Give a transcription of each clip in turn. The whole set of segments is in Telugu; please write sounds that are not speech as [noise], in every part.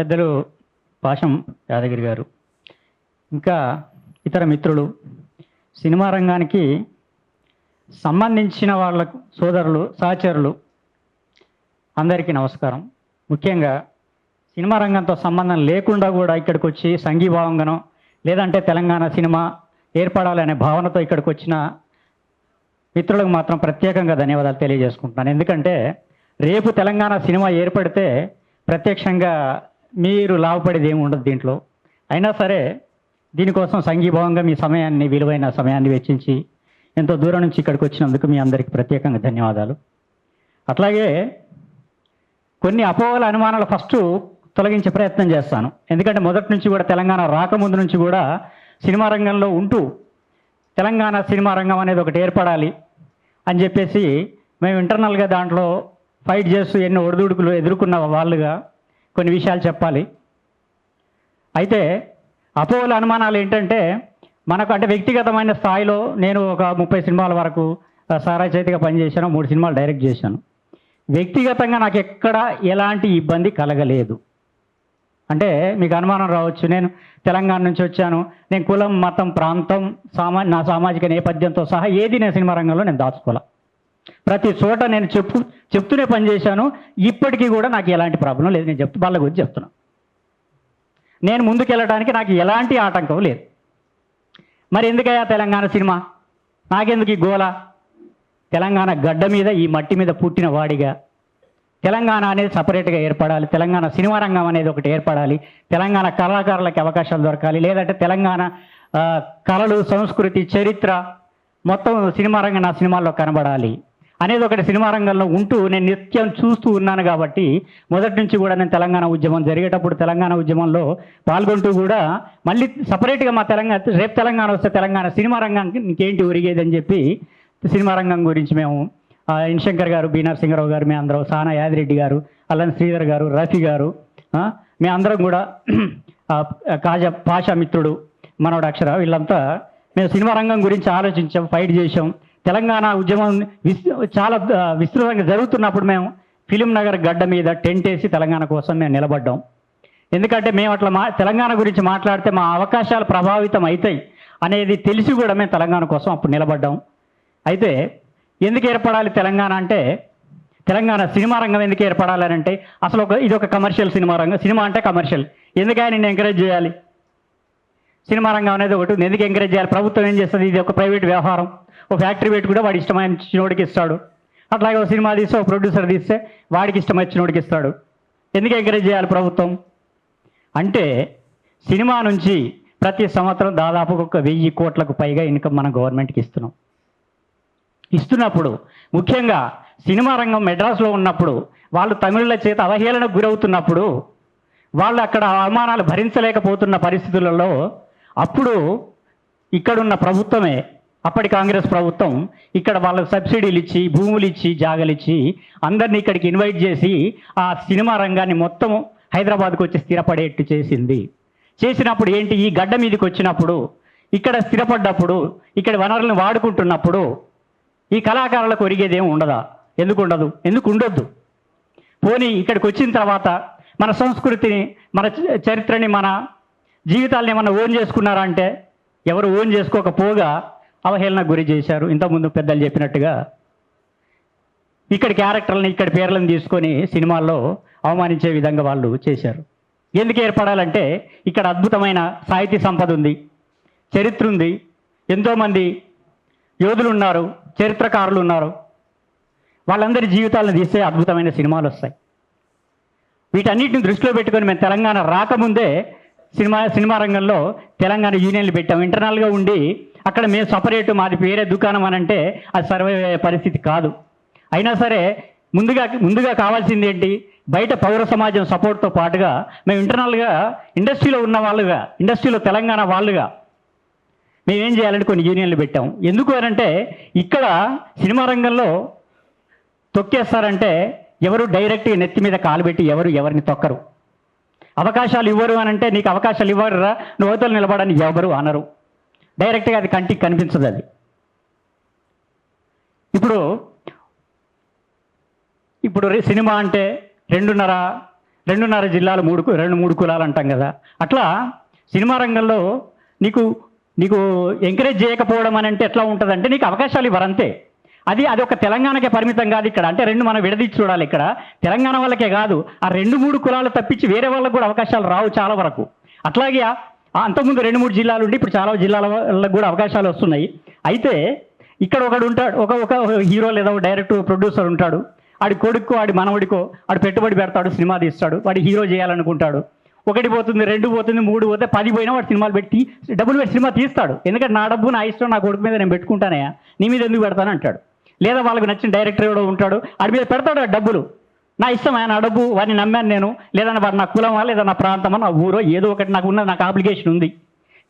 పెద్దలు పాషం యాదగిరి గారు ఇంకా ఇతర మిత్రులు సినిమా రంగానికి సంబంధించిన వాళ్ళకు సోదరులు సహచరులు అందరికీ నమస్కారం. ముఖ్యంగా సినిమా రంగంతో సంబంధం లేకుండా కూడా ఇక్కడికి వచ్చి సంఘీభావంగానో లేదంటే తెలంగాణ సినిమా ఏర్పడాలనే భావనతో ఇక్కడికి వచ్చిన మిత్రులకు మాత్రం ప్రత్యేకంగా ధన్యవాదాలు తెలియజేసుకుంటున్నాను. ఎందుకంటే రేపు తెలంగాణ సినిమా ఏర్పడితే ప్రత్యక్షంగా మీరు లాభపడేది ఏమి ఉండదు దీంట్లో. అయినా సరే దీనికోసం సంఘీభావంగా మీ సమయాన్ని విలువైన సమయాన్ని వెచ్చించి ఎంతో దూరం నుంచి ఇక్కడికి వచ్చినందుకు మీ అందరికీ ప్రత్యేకంగా ధన్యవాదాలు. అట్లాగే కొన్ని అపోహల అనుమానాలు ఫస్ట్ తొలగించే ప్రయత్నం చేస్తాను. ఎందుకంటే మొదటి నుంచి కూడా తెలంగాణ రాకముందు నుంచి కూడా సినిమా రంగంలో ఉంటూ తెలంగాణ సినిమా రంగం అనేది ఒకటి ఏర్పడాలి అని చెప్పేసి మేము ఇంటర్నల్గా దాంట్లో ఫైట్ చేస్తూ ఎన్నో ఒడిదుడుకులు ఎదుర్కొన్న వాళ్ళుగా కొన్ని విషయాలు చెప్పాలి. అయితే అపోహల అనుమానాలు ఏంటంటే మనకు అంటే వ్యక్తిగతమైన స్థాయిలో నేను ఒక ముప్పై సినిమాల వరకు సారా చేతిగా పనిచేశాను మూడు సినిమాలు డైరెక్ట్ చేశాను. వ్యక్తిగతంగా నాకు ఎక్కడ ఎలాంటి ఇబ్బంది కలగలేదు. అంటే మీకు అనుమానం రావచ్చు నేను తెలంగాణ నుంచి వచ్చాను నేను కులం మతం ప్రాంతం సామా నా సామాజిక నేపథ్యంతో సహా ఏది నేను సినిమా రంగంలో నేను దాచుకోలే. ప్రతి చోట నేను చెప్పు చెప్తూనే పనిచేశాను. ఇప్పటికీ కూడా నాకు ఎలాంటి ప్రాబ్లం లేదు. నేను చెప్తూ వాళ్ళ గురించి చెప్తున్నా. నేను ముందుకెళ్ళడానికి నాకు ఎలాంటి ఆటంకం లేదు. మరి ఎందుకయ్యా తెలంగాణ సినిమా? నాకెందుకు ఈ గోల? తెలంగాణ గడ్డ మీద ఈ మట్టి మీద పుట్టిన వాడిగా. తెలంగాణ అనేది సపరేట్గా ఏర్పడాలి. తెలంగాణ సినిమా రంగం అనేది ఒకటి ఏర్పడాలి. తెలంగాణ కళాకారులకి అవకాశాలు దొరకాలి. లేదంటే తెలంగాణ కళలు సంస్కృతి చరిత్ర మొత్తం సినిమా రంగం నా సినిమాల్లో కనబడాలి. అనేది ఒకటి సినిమా రంగంలో ఉంటూ నేను నిత్యం చూస్తూ ఉన్నాను కాబట్టి మొదటి నుంచి కూడా నేను తెలంగాణ ఉద్యమం జరిగేటప్పుడు తెలంగాణ ఉద్యమంలో పాల్గొంటూ కూడా మళ్ళీ సపరేట్గా మా తెలంగాణ రేపు తెలంగాణ వస్తే తెలంగాణ సినిమా రంగానికి ఇంకేంటి ఒరిగేదని చెప్పి సినిమా రంగం గురించి మేము ఇన్శంకర్ గారు బి నరసింహరావు గారు మీ అందరం సానా యాదిరెడ్డి గారు అలానే శ్రీధర్ గారు రఫీ గారు మీ అందరం కూడా కాజ కాజా పాషా మిత్రుడు మనోడు అక్షర వీళ్ళంతా మేము సినిమా రంగం గురించి ఆలోచించాం ఫైట్ చేసాం తెలంగాణ ఉద్యమం చాలా విస్తృతంగా జరుగుతున్నప్పుడు మేము ఫిలిం నగర్ గడ్డ మీద టెంట్ వేసి తెలంగాణ కోసం మేము నిలబడ్డాం. ఎందుకంటే మేము అట్లా మా తెలంగాణ గురించి మాట్లాడితే మా అవకాశాలు ప్రభావితం అవుతాయి అనేది తెలిసి కూడా మేము తెలంగాణ కోసం అప్పుడు నిలబడ్డాం. అయితే ఎందుకు ఏర్పడాలి తెలంగాణ అంటే తెలంగాణ సినిమా రంగం ఎందుకు ఏర్పడాలి అంటే అసలు ఒక ఇది ఒక కమర్షియల్ సినిమా రంగం సినిమా అంటే కమర్షియల్. ఎందుకని నేను ఎంకరేజ్ చేయాలి? సినిమా రంగం అనేది ఒకటి ఉంది. ఎందుకు ఎంకరేజ్ చేయాలి? ప్రభుత్వం ఏం చేస్తుంది? ఇది ఒక ప్రైవేట్ వ్యవహారం. ఒక ఫ్యాక్టరీ పెట్టి కూడా వాడి ఇష్టమైన చిన్నోడికి ఇస్తాడు. అట్లాగే ఒక సినిమా తీస్తే ఒక ప్రొడ్యూసర్ తీస్తే వాడికి ఇష్టం వచ్చినోడికి ఇస్తాడు. ఎందుకు ఎంకరేజ్ చేయాలి ప్రభుత్వం? అంటే సినిమా నుంచి ప్రతి సంవత్సరం దాదాపు ఒక వెయ్యి కోట్లకు పైగా ఇన్కమ్ మన గవర్నమెంట్కి ఇస్తున్నాం. ఇస్తున్నప్పుడు ముఖ్యంగా సినిమా రంగం మెడ్రాస్లో ఉన్నప్పుడు వాళ్ళు తమిళుల చేత అవహేళనకు గురవుతున్నప్పుడు వాళ్ళు అక్కడ అవమానాలు భరించలేకపోతున్న పరిస్థితులలో అప్పుడు ఇక్కడున్న ప్రభుత్వమే అప్పటి కాంగ్రెస్ ప్రభుత్వం ఇక్కడ వాళ్ళకు సబ్సిడీలు ఇచ్చి భూములు ఇచ్చి జాగలు ఇచ్చి అందరినీ ఇక్కడికి ఇన్వైట్ చేసి ఆ సినిమా రంగాన్ని మొత్తం హైదరాబాద్కు వచ్చి స్థిరపడేట్టు చేసింది. చేసినప్పుడు ఏంటి? ఈ గడ్డ మీదకి వచ్చినప్పుడు ఇక్కడ స్థిరపడ్డప్పుడు ఇక్కడ వనరులను వాడుకుంటున్నప్పుడు ఈ కళాకారులకు ఒరిగేదేం ఉండదా? ఎందుకు ఉండదు? ఎందుకు ఉండొద్దు? పోనీ ఇక్కడికి వచ్చిన తర్వాత మన సంస్కృతిని మన చ- చరిత్రని మన జీవితాలను ఏమన్నా ఓన్ చేసుకున్నారా అంటే ఎవరు ఓన్ చేసుకోకపోగా అవహేళన గురి చేశారు. ఇంతకుముందు పెద్దలు చెప్పినట్టుగా ఇక్కడ క్యారెక్టర్లను ఇక్కడ పేర్లను తీసుకొని సినిమాల్లో అవమానించే విధంగా వాళ్ళు చేశారు. ఎందుకు ఏర్పడాలంటే ఇక్కడ అద్భుతమైన సాహితీ సంపద ఉంది చరిత్ర ఉంది ఎంతోమంది యోధులు ఉన్నారు చరిత్రకారులు ఉన్నారు. వాళ్ళందరి జీవితాలను తీస్తే అద్భుతమైన సినిమాలు వస్తాయి. వీటన్నిటిని దృష్టిలో పెట్టుకొని మేము తెలంగాణ రాకముందే సినిమా సినిమా రంగంలో తెలంగాణ యూనియన్లు పెట్టాం. ఇంటర్నల్గా ఉండి అక్కడ మేము సపరేట్ మాది వేరే దుకాణం అని అంటే అది సర్వే పరిస్థితి కాదు. అయినా సరే ముందుగా ముందుగా కావాల్సింది ఏంటి? బయట పౌర సమాజం సపోర్ట్తో పాటుగా మేము ఇంటర్నల్గా ఇండస్ట్రీలో ఉన్న వాళ్ళుగా ఇండస్ట్రీలో తెలంగాణ వాళ్ళుగా మేమేం చేయాలంటే కొన్ని యూనియన్లు పెట్టాం. ఎందుకు అనంటే ఇక్కడ సినిమా రంగంలో తొక్కేస్తారంటే ఎవరు డైరెక్ట్గా నెత్తి మీద కాలు పెట్టి ఎవరు ఎవరిని తొక్కరు. అవకాశాలు ఇవ్వరు అని అంటే నీకు అవకాశాలు ఇవ్వరురా నువ్వు అవతల నిలబడని ఎవరు అనరు. డైరెక్ట్గా అది కంటికి కనిపించదు అది. ఇప్పుడు ఇప్పుడు రే- సినిమా అంటే రెండున్నర రెండున్నర జిల్లాలు మూడు కు- రెండు మూడు కులాలు అంటాం కదా. అట్లా సినిమా రంగంలో నీకు నీకు ఎంకరేజ్ చేయకపోవడం అని అంటే ఎట్లా ఉంటుందంటే నీకు అవకాశాలు ఇవ్వరు అంతే. అది అది ఒక తెలంగాణకే పరిమితం కాదు ఇక్కడ. అంటే రెండు మనం విడదీసి చూడాలి ఇక్కడ. తెలంగాణ వాళ్ళకే కాదు ఆ రెండు మూడు కులాలు తప్పించి వేరే వాళ్ళకు కూడా అవకాశాలు రావు చాలా వరకు. అట్లాగే అంతకుముందు రెండు మూడు జిల్లాలు ఉండి ఇప్పుడు చాలా జిల్లాల వాళ్ళకు కూడా అవకాశాలు వస్తున్నాయి. అయితే ఇక్కడ ఒకడు ఉంటాడు ఒక ఒక హీరో లేదా డైరెక్ట్ డైరెక్టర్ ప్రొడ్యూసర్ ఉంటాడు. ఆడి కొడుకు ఆడి మనవడికో ఆడు పెట్టుబడి పెడతాడు సినిమా తీస్తాడు. వాడి హీరో చేయాలనుకుంటాడు. ఒకటి పోతుంది రెండు పోతుంది మూడు పోతే పది పోయినా వాడు సినిమాలు పెట్టి డబ్బులు పెట్టి సినిమా తీస్తాడు. ఎందుకంటే నా డబ్బు నా ఇష్టం నా కొడుకు మీద నేను పెట్టుకుంటానే నీ మీద ఎందుకు పెడతాను అంటాడు. లేదా వాళ్ళకి నచ్చిన డైరెక్టర్ ఎవడో ఉంటాడు వాడి మీద పెడతాడు ఆ డబ్బులు. నా ఇష్టం ఆయన డబ్బు వాడిని నమ్మాను నేను. లేదన్నా వాడు నా కులమా? లేదా నా ప్రాంతమా? నా ఊరో ఏదో ఒకటి నాకు ఉన్న నాకు అప్లికేషన్ ఉంది.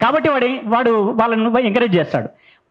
కాబట్టి వాడి వాడు వాళ్ళని ఎంకరేజ్ చేస్తాడు.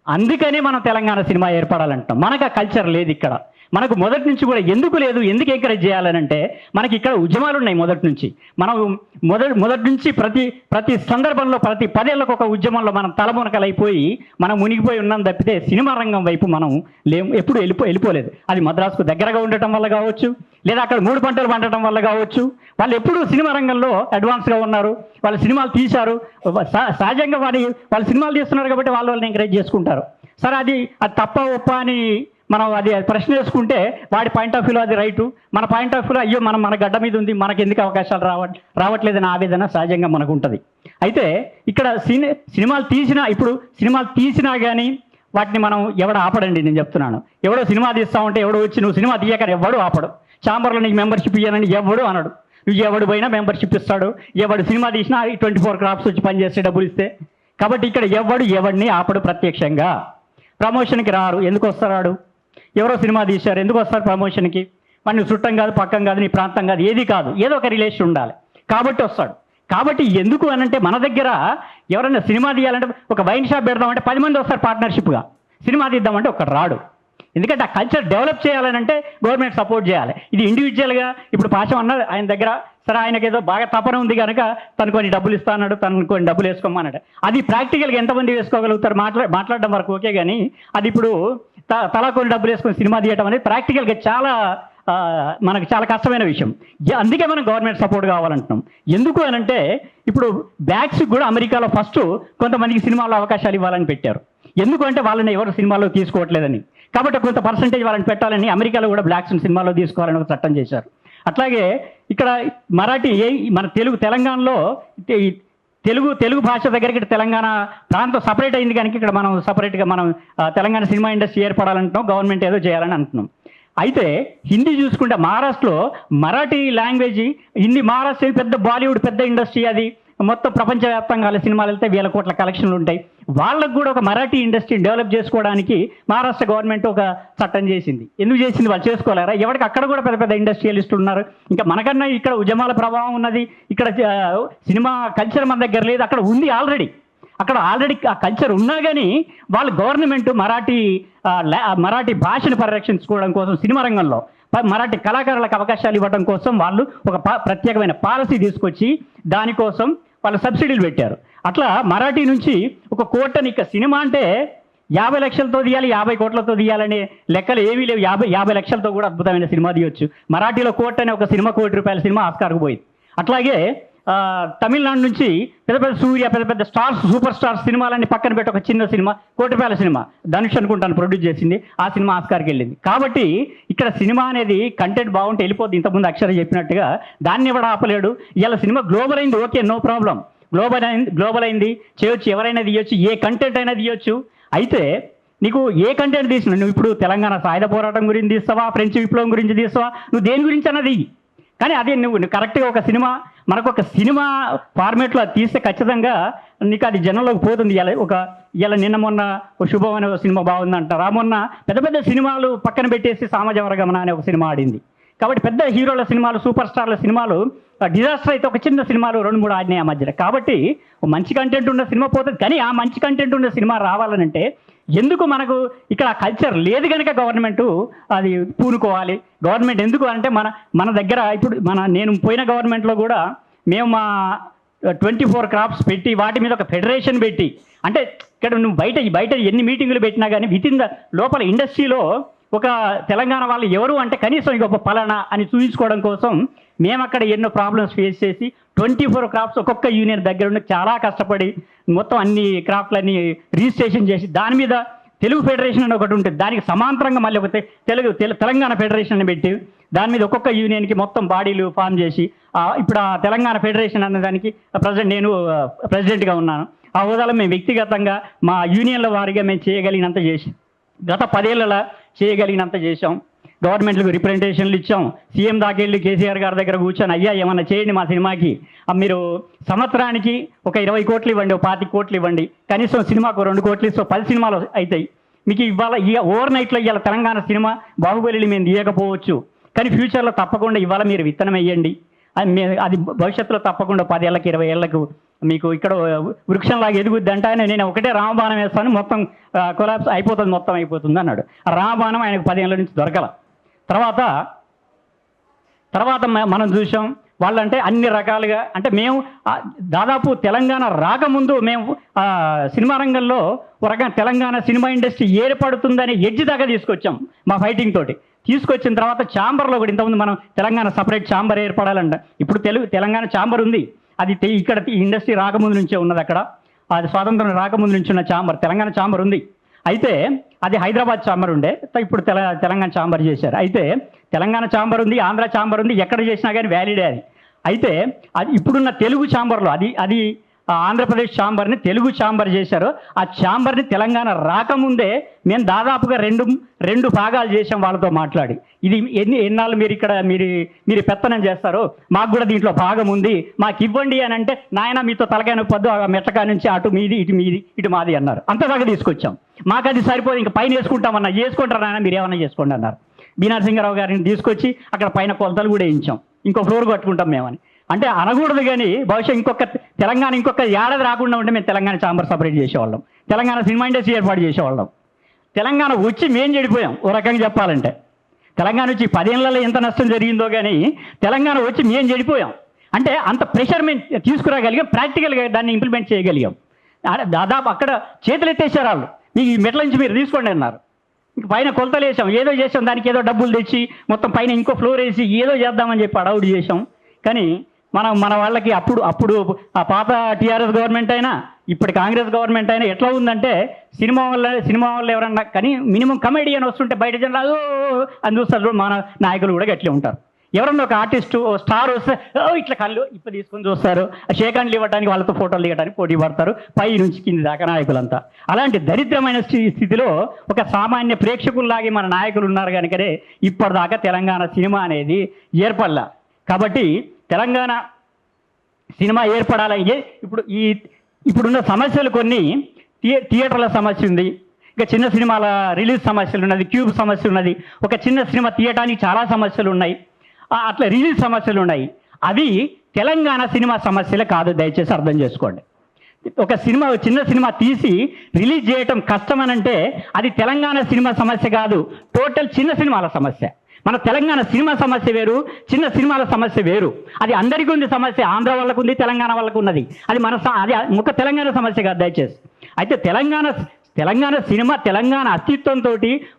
అందుకనే మనం తెలంగాణ సినిమా ఏర్పడాలంటాం. మనకు ఆ కల్చర్ లేదు ఇక్కడ. మనకు మొదటి నుంచి కూడా ఎందుకు లేదు ఎందుకు ఎంకరేజ్ చేయాలనంటే మనకి ఇక్కడ ఉద్యమాలు ఉన్నాయి మొదటి నుంచి. మనం మొదటి మొదటి నుంచి ప్రతి ప్రతి సందర్భంలో ప్రతి పదేళ్ళకు ఒక ఉద్యమంలో మనం తలమునకలైపోయి మనం మునిగిపోయి ఉన్నాం తప్పితే సినిమా రంగం వైపు మనం లేము ఎప్పుడు వెళ్ళిపో వెళ్ళిపోలేదు. అది మద్రాసుకు దగ్గరగా ఉండటం వల్ల కావచ్చు లేదా అక్కడ మూడు పంటలు పండటం వల్ల కావచ్చు. వాళ్ళు ఎప్పుడు సినిమా రంగంలో అడ్వాన్స్గా ఉన్నారు. వాళ్ళ సినిమాలు తీశారు. సహ- సహజంగా వారి వాళ్ళు సినిమాలు తీస్తున్నారు కాబట్టి వాళ్ళు వాళ్ళని ఎంకరేజ్ చేసుకుంటారు. సరే అది అది తప్ప ఒప్ప అని మనం అది ప్రశ్న వేసుకుంటే వాడి పాయింట్ ఆఫ్ వ్యూలో అది రైటు మన పాయింట్ ఆఫ్ వ్యూలో అయ్యో మనం మన గడ్డ మీద ఉంది మనకి ఎందుకు అవకాశాలు రావ రావట్లేదని ఆవేదన సహజంగా మనకు ఉంటుంది. అయితే ఇక్కడ సిని సినిమాలు తీసినా ఇప్పుడు సినిమాలు తీసినా కానీ వాటిని మనం ఎవడు ఆపడండి నేను చెప్తున్నాను. ఎవడో సినిమా తీస్తా ఉంటే ఎవడో వచ్చి నువ్వు సినిమా తీయక ఎవడు ఆపడు. ఛాంబర్లో నీకు మెంబర్షిప్ ఇయ్యానని ఎవడు అనడు. నువ్వు ఎవడు పోయినా మెంబర్షిప్ ఇస్తాడు. ఎవడు సినిమా తీసినా ట్వంటీ ఫోర్ క్రాప్స్ వచ్చి పనిచేస్తే డబ్బులు ఇస్తే. కాబట్టి ఇక్కడ ఎవడు ఎవడిని ఆపడు ప్రత్యక్షంగా. ప్రమోషన్కి రారు ఎందుకు వస్తారాడు? ఎవరో సినిమా తీశారు ఎందుకు వస్తారు ప్రమోషన్కి మరి చుట్టం కాదు పక్కం కాదు నీ ప్రాంతం కాదు ఏది కాదు ఏదో ఒక రిలేషన్ ఉండాలి. కాబట్టి వస్తాడు. కాబట్టి ఎందుకు అనంటే మన దగ్గర ఎవరైనా సినిమా తీయాలంటే ఒక వైన్ షాప్ పెడదామంటే పది మంది వస్తారు పార్ట్నర్షిప్గా సినిమా తీద్దామంటే ఒకడు రాడు. ఎందుకంటే ఆ కల్చర్ డెవలప్ చేయాలనంటే గవర్నమెంట్ సపోర్ట్ చేయాలి. ఇది ఇండివిజువల్గా ఇప్పుడు పాశం అన్న ఆయన దగ్గర సరే ఆయనకి ఏదో బాగా తపన ఉంది కనుక తను కొన్ని డబ్బులు ఇస్తా అన్నాడు తను కొన్ని డబ్బులు వేసుకోమన్నాడు. అది ప్రాక్టికల్గా ఎంతమంది వేసుకోగలుగుతారు మాట్లా మాట్లాడడం వరకు ఓకే కానీ అది ఇప్పుడు తలా కొన్ని డబ్బులు వేసుకొని సినిమా తీయటం అనేది ప్రాక్టికల్గా చాలా మనకు చాలా కష్టమైన విషయం. అందుకే మనం గవర్నమెంట్ సపోర్ట్ కావాలంటున్నాం. ఎందుకు అనంటే ఇప్పుడు బ్యాగ్స్ కూడా అమెరికాలో ఫస్ట్ కొంతమందికి సినిమాలో అవకాశాలు ఇవ్వాలని పెట్టారు. ఎందుకంటే వాళ్ళని ఎవరు సినిమాలో తీసుకోవట్లేదని. కాబట్టి కొంత పర్సంటేజ్ వాళ్ళని పెట్టాలని అమెరికాలో కూడా బ్లాక్స్ సినిమాలో తీసుకోవాలని ఒక చట్టం చేశారు. అట్లాగే ఇక్కడ మరాఠీ ఏ మన తెలుగు తెలంగాణలో తెలుగు తెలుగు భాష దగ్గరికి ఇక్కడ తెలంగాణ ప్రాంతం సపరేట్ అయింది కనుక ఇక్కడ మనం సపరేట్గా మనం తెలంగాణ సినిమా ఇండస్ట్రీ ఏర్పడాలంటున్నాం గవర్నమెంట్ ఏదో చేయాలని అంటున్నాం. అయితే హిందీ చూసుకుంటే మహారాష్ట్రలో మరాఠీ లాంగ్వేజ్ హిందీ మహారాష్ట్ర పెద్ద బాలీవుడ్ పెద్ద ఇండస్ట్రీ అది. మొత్తం ప్రపంచవ్యాప్తంగా వాళ్ళ సినిమాలు వెళ్తే వేల కోట్ల కలెక్షన్లు ఉంటాయి. వాళ్ళకు కూడా ఒక మరాఠీ ఇండస్ట్రీని డెవలప్ చేసుకోవడానికి మహారాష్ట్ర గవర్నమెంట్ ఒక చట్టం చేసింది. ఎందుకు చేసింది? వాళ్ళు చేసుకోలేరా? ఎవరికి అక్కడ కూడా పెద్ద పెద్ద ఇండస్ట్రియలిస్టులు ఉన్నారు. ఇంకా మనకన్నా ఇక్కడ ఉద్యమాల ప్రభావం ఉన్నది. ఇక్కడ సినిమా కల్చర్ మన దగ్గర లేదు. అక్కడ ఉంది ఆల్రెడీ. అక్కడ ఆల్రెడీ ఆ కల్చర్ ఉన్నా కానీ వాళ్ళు గవర్నమెంట్ మరాఠీ మరాఠీ భాషను పరిరక్షించుకోవడం కోసం సినిమా రంగంలో మరాఠీ కళాకారులకు అవకాశాలు ఇవ్వడం కోసం వాళ్ళు ఒక ప- ప్రత్యేకమైన పాలసీ తీసుకొచ్చి దానికోసం వాళ్ళు సబ్సిడీలు పెట్టారు. అట్లా మరాఠీ నుంచి ఒక కోటని ఇక సినిమా అంటే యాభై లక్షలతో తీయాలి యాభై కోట్లతో తీయాలనే లెక్కలు ఏమీ లేవు. యాభై యాభై లక్షలతో కూడా అద్భుతమైన సినిమా తీయొచ్చు. మరాఠీలో కోట్ అనే ఒక సినిమా కోటి రూపాయల సినిమా ఆస్కార్కు పోయింది. అట్లాగే తమిళనాడు నుంచి పెద్ద పెద్ద సూర్య పెద్ద పెద్ద స్టార్స్ సూపర్ స్టార్స్ సినిమాలన్నీ పక్కన పెట్టి ఒక చిన్న సినిమా కోటిపాల సినిమా. ధనుష్ అనుకుంటాను ప్రొడ్యూస్ చేసింది. ఆ సినిమా ఆస్కార్కి వెళ్ళింది. కాబట్టి ఇక్కడ సినిమా అనేది కంటెంట్ బాగుంటే వెళ్ళిపోద్ది. ఇంతకుముందు అక్షర చెప్పినట్టుగా దాన్ని ఎవడ ఆపలేడు. ఇలా సినిమా గ్లోబల్ అయింది. Okay no problem. గ్లోబల్ అయింది గ్లోబల్ అయింది. చేయొచ్చు ఎవరైనా తీయొచ్చు. ఏ కంటెంట్ అయినా తీయొచ్చు. అయితే నీకు ఏ కంటెంట్ తీసిన నువ్వు ఇప్పుడు తెలంగాణ సాయుధ పోరాటం గురించి తీస్తావా? ఫ్రెంచ్ విప్లవం గురించి తీస్తావా? నువ్వు దేని గురించి అన్నది కానీ అదే నువ్వు నువ్వు కరెక్ట్గా ఒక సినిమా మనకు ఒక సినిమా ఫార్మేట్లో అది తీస్తే ఖచ్చితంగా నీకు అది జనంలోకి పోతుంది. ఇలా ఒక ఇలా నిన్న మొన్న ఒక శుభం అనే ఒక సినిమా బాగుందంటారు ఆ మొన్న పెద్ద పెద్ద సినిమాలు పక్కన పెట్టేసి సామాజ వర్గమన అనే ఒక సినిమా ఆడింది. కాబట్టి పెద్ద హీరోల సినిమాలు సూపర్ స్టార్ల సినిమాలు డిజాస్టర్ అయితే ఒక చిన్న సినిమాలు రెండు మూడు ఆడినాయి ఆ మధ్యలో. కాబట్టి మంచి కంటెంట్ ఉన్న సినిమా పోతుంది. కానీ ఆ మంచి కంటెంట్ ఉన్న సినిమా రావాలనంటే ఎందుకు మనకు ఇక్కడ కల్చర్ లేదు కనుక గవర్నమెంట్ అది పూనుకోవాలి? గవర్నమెంట్ ఎందుకు అంటే మన మన దగ్గర ఇప్పుడు మన నేను పోయిన గవర్నమెంట్లో కూడా మేము మా ట్వంటీ ఫోర్ క్రాప్స్ పెట్టి వాటి మీద ఒక ఫెడరేషన్ పెట్టి అంటే ఇక్కడ నువ్వు బయట బయట ఎన్ని మీటింగులు పెట్టినా కానీ విత్ ఇన్ ద లోపల ఇండస్ట్రీలో ఒక తెలంగాణ వాళ్ళు ఎవరు అంటే కనీసం ఇక ఒక పలానా అని చూపించుకోవడం కోసం మేము అక్కడ ఎన్నో ప్రాబ్లమ్స్ ఫేస్ చేసి ట్వంటీ ఫోర్ క్రాప్స్ ఒక్కొక్క యూనియన్ దగ్గర ఉండి చాలా కష్టపడి మొత్తం అన్ని క్రాఫ్ట్లన్నీ రిజిస్ట్రేషన్ చేసి దాని మీద తెలుగు ఫెడరేషన్ అని ఒకటి ఉంటుంది. దానికి సమాంతరంగా మళ్ళీ ఒక తెలుగు తెల- తెలంగాణ ఫెడరేషన్ అని పెట్టి దాని మీద ఒక్కొక్క యూనియన్కి మొత్తం బాడీలు ఫామ్ చేసి ఇప్పుడు ఆ తెలంగాణ ఫెడరేషన్ అనే దానికి ప్రజెంట్ నేను ప్రెసిడెంట్గా ఉన్నాను. ఆ హోదాలో మేము వ్యక్తిగతంగా మా యూనియన్ల వారిగా మేము చేయగలిగినంత చేసి గత పదేళ్ళలో చేయగలిగినంత చేశాం. గవర్నమెంట్లకు రిప్రజెంటేషన్లు ఇచ్చాం. సీఎం దాకెళ్ళి కేసీఆర్ గారి దగ్గర కూర్చొని అయ్యా ఏమన్నా చేయండి మా సినిమాకి. మీరు సంవత్సరానికి ఒక ఇరవై కోట్లు ఇవ్వండి ఒక పాతి కోట్లు ఇవ్వండి. కనీసం సినిమాకు రెండు కోట్లు ఇస్తే పది సినిమాలు అవుతాయి మీకు ఇవాళ ఓవర్ నైట్లో ఇవాళ తెలంగాణ సినిమా బాహుబలిని మేము తీయకపోవచ్చు. కానీ ఫ్యూచర్లో తప్పకుండా ఇవాళ మీరు విత్తనం వేయండి. అది అది భవిష్యత్తులో తప్పకుండా పదేళ్ళకి ఇరవై ఏళ్ళకు మీకు ఇక్కడ వృక్షంలాగా ఎదుగుద్ది అంటే ఆయన నేను ఒకటే రామబాణం వేస్తాను మొత్తం కొలాబ్స్ అయిపోతుంది మొత్తం అయిపోతుంది అన్నాడు. ఆ రామబాణం ఆయనకు పదేళ్ళ నుంచి దొరకల. తర్వాత తర్వాత మనం చూసాం వాళ్ళంటే అన్ని రకాలుగా అంటే మేము దాదాపు తెలంగాణ రాకముందు మేము సినిమా రంగంలో ఒక తెలంగాణ సినిమా ఇండస్ట్రీ ఏర్పడుతుందని ఎడ్జ్ దాకా తీసుకొచ్చాం మా ఫైటింగ్ తోటి. తీసుకొచ్చిన తర్వాత ఛాంబర్లో కూడా ఇంతకుముందు మనం తెలంగాణ సపరేట్ ఛాంబర్ ఏర్పడాలంట. ఇప్పుడు తెలుగు తెలంగాణ ఛాంబర్ ఉంది. అది ఇక్కడ ఈ ఇండస్ట్రీ రాకముందు నుంచే ఉన్నది అక్కడ అది స్వాతంత్రం రాకముందు నుంచి ఉన్న ఛాంబర్ తెలంగాణ ఛాంబర్ ఉంది. అయితే అది హైదరాబాద్ ఛాంబర్ ఉండే. ఇప్పుడు తెల తెలంగాణ ఛాంబర్ చేశారు. అయితే తెలంగాణ ఛాంబర్ ఉంది ఆంధ్ర ఛాంబర్ ఉంది ఎక్కడ చేసినా కానీ వ్యాలిడే అది. అయితే అది ఇప్పుడున్న తెలుగు ఛాంబర్లో అది అది ఆంధ్రప్రదేశ్ ఛాంబర్ని తెలుగు ఛాంబర్ చేశారు. ఆ ఛాంబర్ని తెలంగాణ రాకముందే మేము దాదాపుగా రెండు రెండు భాగాలు చేసాం వాళ్ళతో మాట్లాడి. ఇది ఎన్ని ఎన్నాళ్ళు మీరు ఇక్కడ మీరు మీరు పెత్తనం చేస్తారు మాకు కూడా దీంట్లో భాగం ఉంది. మాకు ఇవ్వండి అని అంటే నాయన మీతో తలకాయ పొద్దు ఆ మెట్టకా నుంచి అటు మీది ఇటు మీది ఇటు మాది అన్నారు. అంతదాకా తీసుకొచ్చాం. మాకు అది సరిపోదు ఇంకా పైన వేసుకుంటామన్నా. చేసుకుంటారు నాయన మీరు ఏమన్నా చేసుకోండి అన్నారు. బి గారిని తీసుకొచ్చి అక్కడ పైన కొలతలు కూడా వేయించాం. ఇంకో ఫ్లోర్ కట్టుకుంటాం మేమని. అంటే అనకూడదు కానీ బహుశా ఇంకొక తెలంగాణ ఇంకొక ఏడాది రాకుండా ఉంటే మేము తెలంగాణ ఛాంబర్ సపరేట్ చేసేవాళ్ళం. తెలంగాణ సినిమా ఇండస్ట్రీ ఏర్పాటు చేసేవాళ్ళం. తెలంగాణ వచ్చి మేం చెడిపోయాం ఓ రకంగా చెప్పాలంటే. తెలంగాణ వచ్చి పదేళ్ళలో ఎంత నష్టం జరిగిందో కానీ తెలంగాణ వచ్చి మేం చెడిపోయాం. అంటే అంత ప్రెషర్ మేము తీసుకురాగలిగాం ప్రాక్టికల్గా దాన్ని ఇంప్లిమెంట్ చేయగలిగాం. దాదాపు అక్కడ చేతులు ఎత్తేసారు వాళ్ళు. మీకు ఈ మెట్ల నుంచి మీరు తీసుకోండి అన్నారు. ఇంక పైన కొలతలు వేసాం ఏదో చేసాం దానికి ఏదో డబ్బులు తెచ్చి మొత్తం పైన ఇంకో ఫ్లోర్ వేసి ఏదో చేద్దామని చెప్పి అడౌట్ చేసాం. కానీ మనం మన వాళ్ళకి అప్పుడు అప్పుడు ఆ పాత టీఆర్ఎస్ గవర్నమెంట్ అయినా ఇప్పుడు కాంగ్రెస్ గవర్నమెంట్ అయినా ఎట్లా ఉందంటే సినిమా వల్ల సినిమా వల్ల ఎవరన్నా కానీ మినిమం కమెడియన్ వస్తుంటే బయట జనాలు అని చూస్తారు మన నాయకులు కూడా గట్లే ఉంటారు. ఎవరన్నా ఒక ఆర్టిస్ట్ ఓ స్టార్ వస్తే "ఓ" ఇట్లా కళ్ళు ఇప్పుడు తీసుకొని చూస్తారు. షేకాండ్లు ఇవ్వడానికి వాళ్ళతో ఫోటోలు ఇవ్వడానికి పోటీ పడతారు. పై నుంచి కింది దాకా నాయకులంతా. అలాంటి దరిద్రమైన స్థితిలో ఒక సామాన్య ప్రేక్షకుల్లాగే మన నాయకులు ఉన్నారు కనుకనే ఇప్పటిదాకా తెలంగాణ సినిమా అనేది ఏర్పడలా. కాబట్టి తెలంగాణ సినిమా ఏర్పడాలంటే ఇప్పుడు ఈ ఇప్పుడున్న సమస్యలు కొన్ని థియే థియేటర్ల సమస్య ఉంది ఇక చిన్న సినిమాల రిలీజ్ సమస్యలు ఉన్నది క్యూబ్ సమస్య ఉన్నది ఒక చిన్న సినిమా తీయటానికి చాలా సమస్యలు ఉన్నాయి అట్లా రిలీజ్ సమస్యలు ఉన్నాయి. అవి తెలంగాణ సినిమా సమస్యలే కాదు దయచేసి అర్థం చేసుకోండి. ఒక సినిమా చిన్న సినిమా తీసి రిలీజ్ చేయటం కష్టమనంటే అది తెలంగాణ సినిమా సమస్య కాదు టోటల్ చిన్న సినిమాల సమస్య. మన తెలంగాణ సినిమా సమస్య వేరు చిన్న సినిమాల సమస్య వేరు. అది అందరికీ ఉంది సమస్య ఆంధ్ర వాళ్ళకు ఉంది తెలంగాణ వాళ్ళకు ఉన్నది. అది మన అది ఒక తెలంగాణ సమస్య కాదు దయచేసి. అయితే తెలంగాణ తెలంగాణ సినిమా తెలంగాణ అస్తిత్వంతో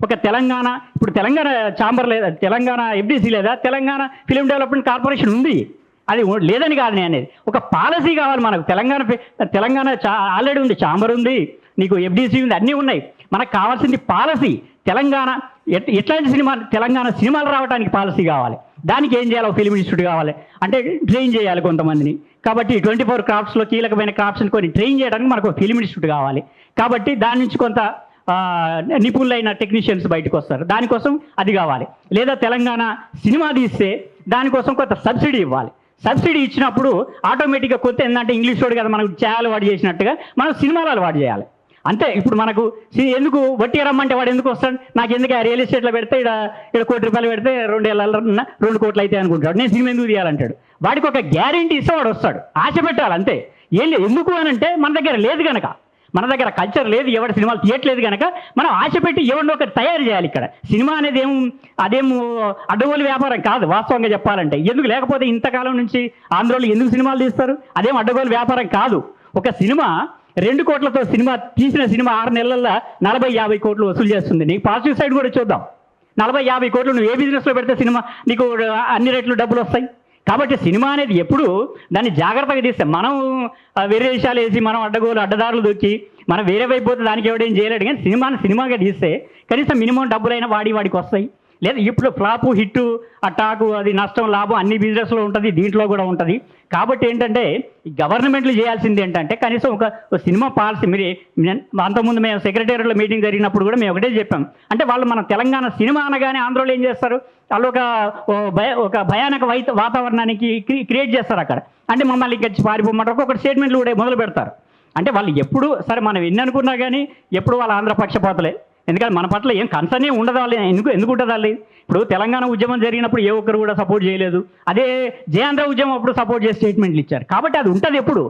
ఒక తెలంగాణ ఇప్పుడు తెలంగాణ ఛాంబర్ లేదా తెలంగాణ ఎఫ్డీసీ లేదా తెలంగాణ ఫిలిం డెవలప్మెంట్ కార్పొరేషన్ ఉంది. అది లేదని కాదు నేను అనేది. ఒక పాలసీ కావాలి మనకు. తెలంగాణ పే- తెలంగాణ ఆల్రెడీ ఉంది చాంబర్ ఉంది నీకు ఎఫ్డీసీ ఉంది అన్నీ ఉన్నాయి. మనకు కావాల్సింది పాలసీ. తెలంగాణ ఇట్లాంటి ఎట్లాంటి సినిమా తెలంగాణ సినిమాలు రావడానికి పాలసీ కావాలి. దానికి ఏం చేయాలి? ఫిలిం ఇన్స్టిట్యూట్ కావాలి. అంటే ట్రైన్ చేయాలి కొంతమందిని. కాబట్టి ట్వంటీ ఫోర్ క్రాఫ్ట్స్లో కీలకమైన క్రాఫ్ట్స్ని కొన్ని ట్రైన్ చేయడానికి మనకు ఫిలిం ఇన్స్టిట్యూట్ కావాలి. కాబట్టి దాని నుంచి కొంత నిపుణులైన టెక్నీషియన్స్ బయటకు వస్తారు. దానికోసం అది కావాలి. లేదా తెలంగాణ సినిమా తీస్తే దానికోసం కొంత సబ్సిడీ ఇవ్వాలి. సబ్సిడీ ఇచ్చినప్పుడు ఆటోమేటిక్గా కొత్త ఏంటంటే ఇంగ్లీష్ వాడు కదా మనకు చేయాలి వాడు చేసినట్టుగా మనం సినిమాలు అలవాటు చేయాలి. అంతే ఇప్పుడు మనకు సి- ఎందుకు వట్టి రమ్మంటే వాడు ఎందుకు వస్తాడు? నాకు ఎందుకు ఆ రియల్ ఎస్టేట్లో పెడితే ఇక్కడ ఇక్కడ కోటి రూపాయలు పెడితే రెండు ఏళ్ళ రెండు కోట్లు అయితే అనుకుంటాడు. నేను సినిమా ఎందుకు తీయాలంటాడు? వాడికి ఒక గ్యారంటీ ఇస్తే వాడు వస్తాడు. ఆశ పెట్టాలి అంతే. ఏం లేదు ఎందుకు అని అంటే మన దగ్గర లేదు కనుక మన దగ్గర కల్చర్ లేదు ఎవరి సినిమాలు తీయట్లేదు కనుక మనం ఆశ పెట్టి ఎవరిని ఒకటి తయారు చేయాలి ఇక్కడ. సినిమా అనేది ఏం అదేం అడ్డగోలు వ్యాపారం కాదు వాస్తవంగా చెప్పాలంటే. ఎందుకు? లేకపోతే ఇంతకాలం నుంచి ఆంధ్రలో ఎందుకు సినిమాలు తీస్తారు? అదేం అడ్డగోలు వ్యాపారం కాదు. ఒక సినిమా రెండు కోట్లతో సినిమా తీసిన సినిమా ఆరు నెలల్లో నలభై యాభై కోట్లు వసూలు చేస్తుంది. నీకు పాజిటివ్ సైడ్ కూడా చూద్దాం. నలభై యాభై కోట్లు నువ్వు ఏ బిజినెస్లో పెడితే సినిమా నీకు అన్ని రేట్లు డబ్బులు వస్తాయి? కాబట్టి సినిమా అనేది ఎప్పుడు దాన్ని జాగ్రత్తగా తీస్తే మనం వేరే విషయాలు వేసి మనం అడ్డగోలు అడ్డదారులు దొక్కి మనం వేరే వైపు పోతే దానికి ఎవడేం చేయలేడు. కానీ సినిమాని సినిమాగా తీస్తే కనీసం మినిమం డబ్బులైనా వాడి వాడికి వస్తాయి. లేదా ఇప్పుడు ఫ్లాపు హిట్టు అటాకు అది నష్టం లాభం అన్ని బిజినెస్లో ఉంటుంది దీంట్లో కూడా ఉంటుంది. కాబట్టి ఏంటంటే గవర్నమెంట్లు చేయాల్సింది ఏంటంటే కనీసం ఒక సినిమా పాలసీ మీరు అంతకుముందు మేము సెక్రటేరియట్లో మీటింగ్ జరిగినప్పుడు కూడా మేము ఒకటే చెప్పాం. అంటే వాళ్ళు మన తెలంగాణ సినిమా అనగానే ఆంధ్రలో ఏం చేస్తారు? వాళ్ళు ఒక భయ ఒక భయానక వై వాతావరణానికి క్రి- క్రియేట్ చేస్తారు అక్కడ. అంటే మమ్మల్ని గచ్చి పారిపోమంటారు ఒక్కొక్క స్టేట్మెంట్లు కూడా మొదలు పెడతారు. అంటే వాళ్ళు ఎప్పుడు సరే మనం ఎన్ని అనుకున్నా కానీ ఎప్పుడు వాళ్ళ ఆంధ్ర పక్షపాతలే ఎందుకంటే మన పట్ల ఏం కన్సర్నే ఉండదు ఎందుకు ఎందుకు ఉండదాలి ఇప్పుడు తెలంగాణ ఉద్యమం జరిగినప్పుడు ఏ ఒక్కరు కూడా సపోర్ట్ చేయలేదు. అదే జయాంధ్ర ఉద్యమం అప్పుడు సపోర్ట్ చేసి స్టేట్మెంట్లు ఇచ్చారు. కాబట్టి అది ఉంటుంది ఎప్పుడు.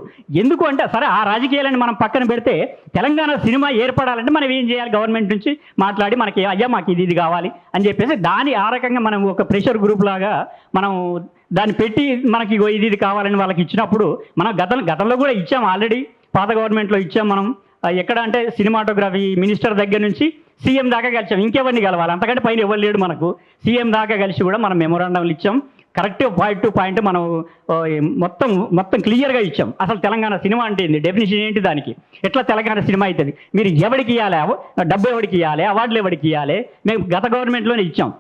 ఎందుకు అంటే సరే ఆ రాజకీయాలను మనం పక్కన పెడితే తెలంగాణ సినిమా ఏర్పడాలంటే మనం ఏం చేయాలి? గవర్నమెంట్ నుంచి మాట్లాడి మనకి అయ్యా మాకు ఇది ఇది కావాలి అని చెప్పేసి దాని ఆ రకంగా మనం ఒక ప్రెషర్ గ్రూప్ లాగా మనం దాన్ని పెట్టి మనకి ఇది ఇది కావాలని వాళ్ళకి ఇచ్చినప్పుడు మనం గతం గతంలో కూడా ఇచ్చాం ఆల్రెడీ పాత గవర్నమెంట్లో ఇచ్చాం మనం. ఎక్కడ అంటే సినిమాటోగ్రఫీ మినిస్టర్ దగ్గర నుంచి సీఎం దాకా కలిసాం. ఇంకెవరిని కలవాలి? అంతకంటే పైన ఎవరు లేడు మనకు. సీఎం దాకా కలిసి కూడా మనం మెమోరాండంలు ఇచ్చాం. కరెక్ట్ పాయింట్ టు పాయింట్ మనం మొత్తం మొత్తం క్లియర్గా ఇచ్చాం. అసలు తెలంగాణ సినిమా అంటే ఏంది? డెఫినేషన్ ఏంటి దానికి? ఎట్లా తెలంగాణ సినిమా అవుతుంది మీరు ఎవరికి ఇవ్వాలి డబ్బు ఎవరికి ఇవ్వాలి అవార్డులు ఎవరికి ఇవ్వాలి మేము గత గవర్నమెంట్లోనే ఇచ్చాం.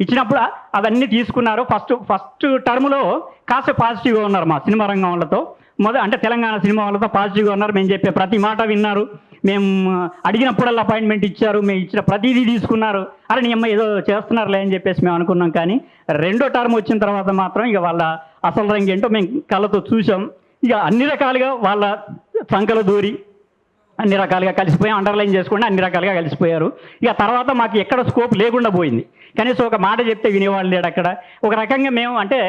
ఇచ్చినప్పుడు అవన్నీ తీసుకున్నారు. ఫస్ట్ ఫస్ట్ టర్మ్లో కాస్త పాజిటివ్గా ఉన్నారు మా సినిమా రంగం వాళ్ళతో. మొదట అంటే తెలంగాణ సినిమా వాళ్ళతో పాజిటివ్గా ఉన్నారు. మేము చెప్పే ప్రతి మాట విన్నారు. మేము అడిగినప్పుడల్లా అపాయింట్మెంట్ ఇచ్చారు మేము ఇచ్చిన ప్రతిదీ తీసుకున్నారు. అరే నీ అమ్మ ఏదో చేస్తున్నారులే అని చెప్పేసి మేము అనుకున్నాం కానీ రెండో టర్మ్ వచ్చిన తర్వాత మాత్రం ఇక వాళ్ళ అసలు రంగు ఏంటో మేము కళ్ళతో చూసాం. ఇక అన్ని రకాలుగా వాళ్ళ సంకల దూరి అన్ని రకాలుగా కలిసిపోయి అండర్లైన్ చేసుకుంటే అన్ని రకాలుగా కలిసిపోయారు. ఇక తర్వాత మాకు ఎక్కడ స్కోప్ లేకుండా పోయింది. కనీసం ఒక మాట చెప్తే వినేవాళ్ళు లేడు అక్కడ. ఒక రకంగా మేము అంటే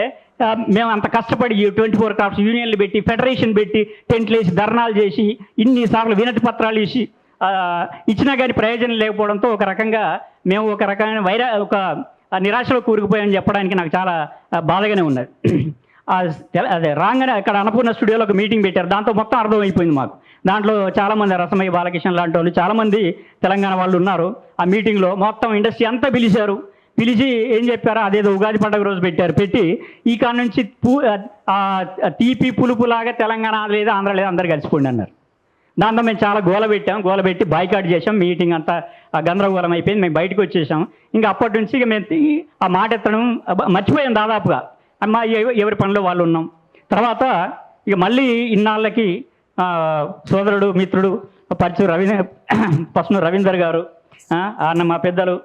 మేము అంత కష్టపడి ట్వంటీ ఫోర్ క్రాఫ్ట్స్ యూనియన్లు పెట్టి ఫెడరేషన్ పెట్టి టెంట్లు వేసి ధర్నాలు చేసి ఇన్నిసార్లు వినతి పత్రాలు ఇచ్చి ఇచ్చినా కానీ ప్రయోజనం లేకపోవడంతో ఒక రకంగా మేము ఒక రకమైన వైరా ఒక నిరాశలో కూరుకుపోయామని చెప్పడానికి నాకు చాలా బాధగానే ఉన్నది. [clears throat] అదే రాగానే అక్కడ అన్నపూర్ణ స్టూడియోలో ఒక మీటింగ్ పెట్టారు. దాంతో మొత్తం అర్థమైపోయింది మాకు. దాంట్లో చాలామంది రసమయ్య బాలకృష్ణ లాంటి వాళ్ళు చాలామంది తెలంగాణ వాళ్ళు ఉన్నారు. ఆ మీటింగ్లో మొత్తం ఇండస్ట్రీ అంతా పిలిచారు. పిలిచి ఏం చెప్పారో? అదేదో ఉగాది పండుగ రోజు పెట్టారు. పెట్టి ఈ నుంచి పూ తీపి పులుపులాగా తెలంగాణ లేదు ఆంధ్ర లేదు అందరు కలిసిపోండి అన్నారు. దాంతో మేము చాలా గోల పెట్టాం. గోల పెట్టి బాయ్కాట్ చేసాం మీటింగ్ అంతా గందరగోళం అయిపోయింది. మేము బయటకు వచ్చేసాం. ఇంకా అప్పటి నుంచి ఇక మేము ఆ మాట ఎత్తడం మర్చిపోయాం దాదాపుగా. అమ్మ ఎవరి పనిలో వాళ్ళు ఉన్నాం. తర్వాత ఇక మళ్ళీ ఇన్నాళ్ళకి సోదరుడు మిత్రుడు పరచు రవీంద్ర పసును రవీందర్ గారు అన్న మా పెద్దలు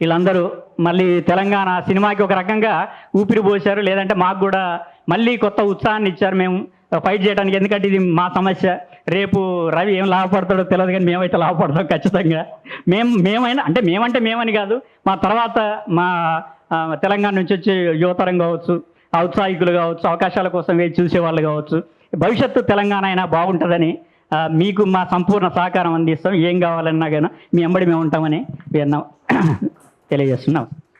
వీళ్ళందరూ మళ్ళీ తెలంగాణ సినిమాకి ఒక రకంగా ఊపిరి పోశారు. లేదంటే మాకు కూడా మళ్ళీ కొత్త ఉత్సాహాన్ని ఇచ్చారు మేము ఫైట్ చేయడానికి. ఎందుకంటే ఇది మా సమస్య. రేపు రవి ఏం లాభపడతాడో తెలియదు కానీ మేమైతే లాభపడతాం ఖచ్చితంగా. మేము మేమైనా అంటే మేమంటే మేమని కాదు. మా తర్వాత మా తెలంగాణ నుంచి వచ్చే యువతరం కావచ్చు ఔత్సాహికులు కావచ్చు అవకాశాల కోసం వేచి చూసే వాళ్ళు కావచ్చు. భవిష్యత్తు తెలంగాణ అయినా బాగుంటుందని మీకు మా సంపూర్ణ సహకారం అందిస్తాం. ఏం కావాలన్నా కానీ మీ అంబడి మేము ఉంటామని విన్నాం. తెలియజేస్తున్నాం.